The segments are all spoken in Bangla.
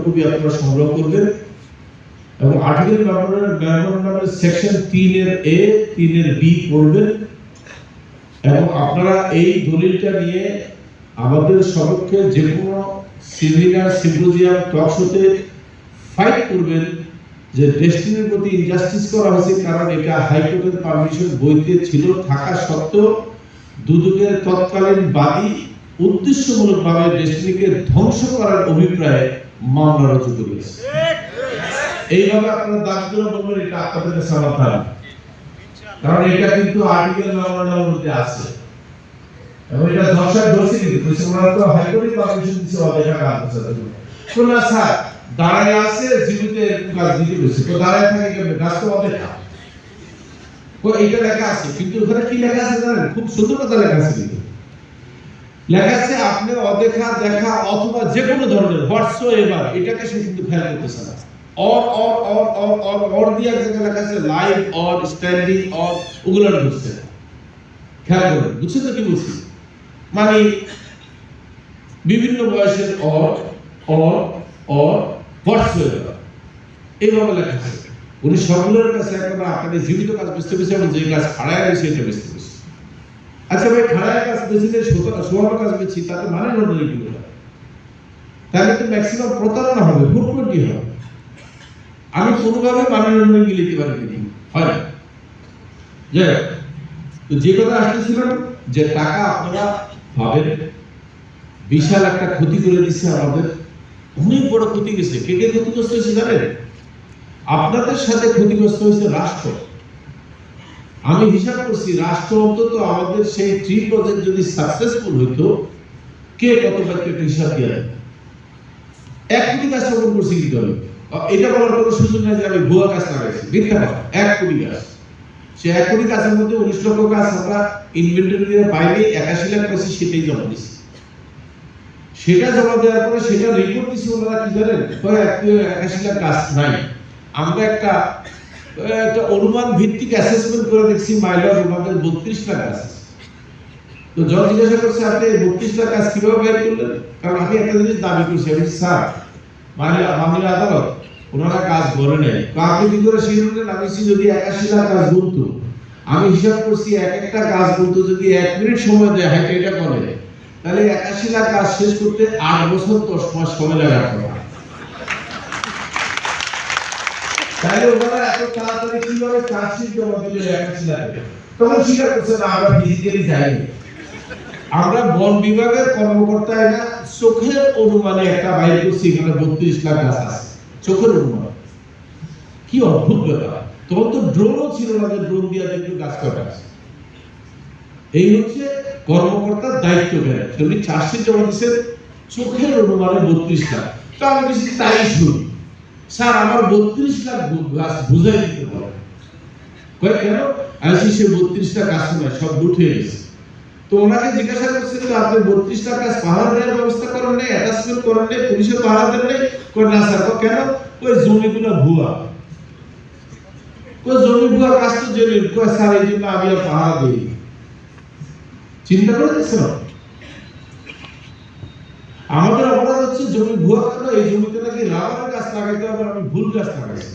ফটোকপি আপনারা সংগ্রহ করবেন এবং আর্টিকেল মেমোরেন্ডামের সেকশন তিনের এ তিনের বি পড়বেন এবং আপনারা এই দলিলটা নিয়ে আমাদের সপক্ষে যে কোনো সেমিনার সিম্পোজিয়াম টক শোতে ফাইট করবেন যে ডেস্টিনির প্রতি ইনজাস্টিস করা হয়েছে কারণ এটা হাইকোর্টের পারমিশন বইতে ছিল, থাকা সত্ত্বেও দুদকের তৎকালীন বাদী উদ্দেশ্যমূলকভাবে ডেস্টিনিকে ধ্বংস করার অভিপ্রায়ে করিয়েছে এইভাবে আপনারা করে বলবেন, এটা আপনাদের কাছে কারণ এটা কিন্তু আর্টিকেল মেমোরেন্ডামের মধ্যে আছে। এবং এটা দশার দোষী কিন্তু ওনারা তো হাইকোর্টে পারমিশন দিছে ওদের টাকা আছে তো না, স্যার, দাঁড়ায় আছে জীবিত কাজ দিতে বলছে। তো দাঁড়ায় থাকে কেমন? গাছ তো ওদের না তো এইটা লেখা আছে, কিন্তু ওখানে কি লেখা আছে জানেন? খুব সুন্দর কথা লেখা আছে কিন্তু। লেখা আছে আপনি অদেখা, দেখা অথবা যে কোনো ধরনের হোয়াটসো এভার এটাকে সে কিন্তু ফেল করতেছে না। Or or or or or or দিয়ে লেখা আছে লাইভ অর স্ট্যান্ডিং অর ওগুলো বুঝছে খেয়াল করুন, বুঝছেন তো কি বলছি? মানে বিভিন্ন বয়সের or or or whatsoever এইভাবে লেখা আছে উনি সবগুলোর কাছে একেবারে আপনাদের জীবিত কাজ, বুঝতে পেরেছে এবং যে কাজ খাড়ায় রয়েছে, এটা বুঝতে আচ্ছা ভাই খাড়ায় কাজ বেশি যে সোয়ার কাজ বেশি তাতে মানে হলো এগুলো তাহলে তো ম্যাক্সিমাম প্রতারণা হবে, ভুল ভুটভুটি হবে? আমি কোনোভাবে মাননীয় নিতে লিখতে পারি হয় না? যে, তো যে কথা আসতেছিলাম যে টাকা আপনারা পাবেন, বিশাল একটা ক্ষতি করে দিচ্ছে আমাদের। অনেক বড় ক্ষতি গেছে। কে কে ক্ষতিগ্রস্ত হয়েছে জানেন? আপনাদের সাথে ক্ষতিগ্রস্ত হয়েছে রাষ্ট্র। আমি হিসাব করছি, রাষ্ট্র অন্তত আমাদের সেই ট্রি প্রজেক্ট যদি সাকসেসফুল হইতো, কে কত বাক্যের হিসাব দিয়ে দেয়? এক কোটি গাছ রোপণ করছি কিন্তু আমি। এটা বলার কোনো সুযোগ নেই যে আমি ভুয়া গাছ লাগাইছি। মিথ্যা এক কোটি গাছ। সে এক কোটি গাছের মধ্যে উনিশ লক্ষ গাছ আমরা ইনভেন্টরি বাইরে একাশি লাখ সেটাই জমা দিছি। সেটা জমা দেওয়ার পরে সেটা রিপোর্ট দিছি ওনারা কি জানেন? একাশি লাখ গাছ নাই। আমরা একটা একটা অনুমান ভিত্তিক অ্যাসেসমেন্ট করে দেখছি বত্রিশ লাখ আছে। তো জিজ্ঞাসা করছে, আপনি বত্রিশ লাখ গাছ কীভাবে বের করলেন? কারণ আমি একটা জিনিস দাবি করছি আমি স্যার আদালত ওনারা কাজ করে নেই। তো আপনি কি করে আমি যদি একাশি লাখ গাছ গুনতো আমি হিসাব করছি এক একটা কাজ গুনতো যদি এক মিনিট সময় দেয় হয়তো এটা করে। তাহলে একাশি লাখ কাজ শেষ করতে আট বছর দশ মাস সময় লাগার কথা তাহলে ওনারা এত তাড়াতাড়ি কীভাবে চার্জশিট জমা দিলে একাশি লাখে তখন স্বীকার করছে, না, আমরা ফিজিক্যালি যাইনি। আমরা বন বিভাগের কর্মকর্তা এটা চোখের অনুমানে একটা বাইর করছি এখানে বত্রিশ লাখ গাছ আছে। চোখের অনুমান। কি অদ্ভুত ব্যাপার। তখন তো ড্রোনও ছিল না যে ড্রোন দিয়ে দেখল গাছ কটা এই হচ্ছে কর্মকর্তার দায়িত্ব জ্ঞান উনি চার্জশিট জমা দিচ্ছেন, চোখের অনুমানে বত্রিশ লাখ। তো আমি বেশি তাই শুনি। স্যার, আমার বত্রিশ লাখ গাছ বুঝাই দিতে পারে কয়, কেন? আসি সে সব গেছে তো ওনাকে জিজ্ঞাসা যে আপনি পাহাড় দেওয়ার ব্যবস্থা করেন নাই অ্যাটাচমেন্ট করেন নাই পুলিশের পাহাড় দেন নাই? না স্যার। কেন? ওই জমিগুলো ভুয়া। কয় জমি ভুয়া গাছ তো স্যার, এই জন্য আমি আর পাহাড় দিই চিন্তা করে দেখছেন? আমাদের হচ্ছে জমি, ভুয়া কেন এই জমিতে নাকি রাবারের গাছ লাগাইতে হবে আমি ভুল গাছ লাগাইছি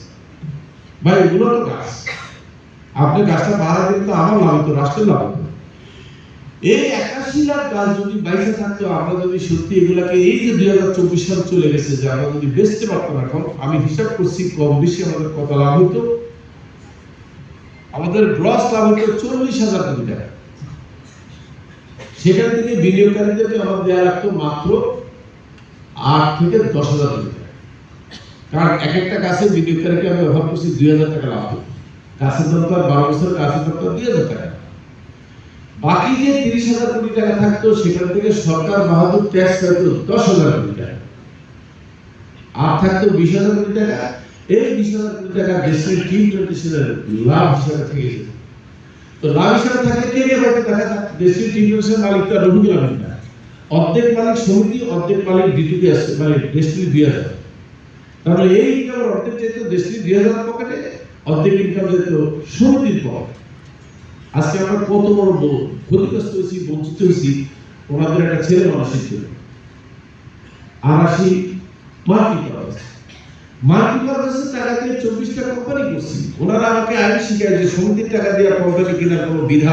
ভাই, এগুলো তো গাছ। আপনি গাছটা ভাড়া দিন তো আমার লাভ হতো, রাষ্ট্রের লাভ এই একাশি লাখ গাছ যদি বাইসে থাকতো, আমরা যদি সত্যি এগুলাকে এই যে দুই হাজার চব্বিশ সাল চলে গেছে যে আমরা যদি বেচতে পারতাম এখন, আমি হিসাব করছি কম বেশি আমাদের কত লাভ হতো? আমাদের গ্রস লাভ হতো চল্লিশ হাজার কোটি টাকা। সেখান থেকে বিনিয়োগকারীদেরকে আমার দেওয়া লাগতো মাত্র আট থেকে দশ হাজার টাকা কারণ এক একটা গাছের বিনিয়োগকারীকে আমি ব্যবহার করছি দুই হাজার টাকা লাভ হতো গাছের আর বারো বছর গাছের তো দুই হাজার টাকা। বাকি যে তিরিশ হাজার কোটি টাকা থাকতো, সেখান থেকে সরকার বাহাদুর ট্যাক্স দশ হাজার কোটি টাকা। আর থাকতো বিশ হাজার কোটি টাকা। এই বিশ হাজার কোটি টাকা দেশের টি টোয়েন্টি লাভ হিসাবে থেকে যেত। তো লাভ হিসাবে থাকলে কে কে দেখা দেশের টি টোয়েন্টি মালিক অর্ধেক মালিক সমিতি, অর্ধেক মালিক ডিটিপি আছে মানে দেশটির দুই হাজার। তাহলে এই ইনকামের অর্ধেক যেত দেশটির দুই হাজার পকেটে, অর্ধেক ইনকাম যেত সমিতির পকেটে। আজকে আমরা কত বড় ক্ষতিগ্রস্ত হয়েছি, বঞ্চিত হয়েছি, ওনাদের একটা ছেলে মানুষের জন্য মাটি পাওয়া যাচ্ছে মাল্টিপারপাসের টাকা দিয়ে চব্বিশটা কোম্পানি করছি। ওনারা আমাকে আইন শিখায় যে সমিতির টাকা দিয়ে কোম্পানি কেনার কোনো বিধান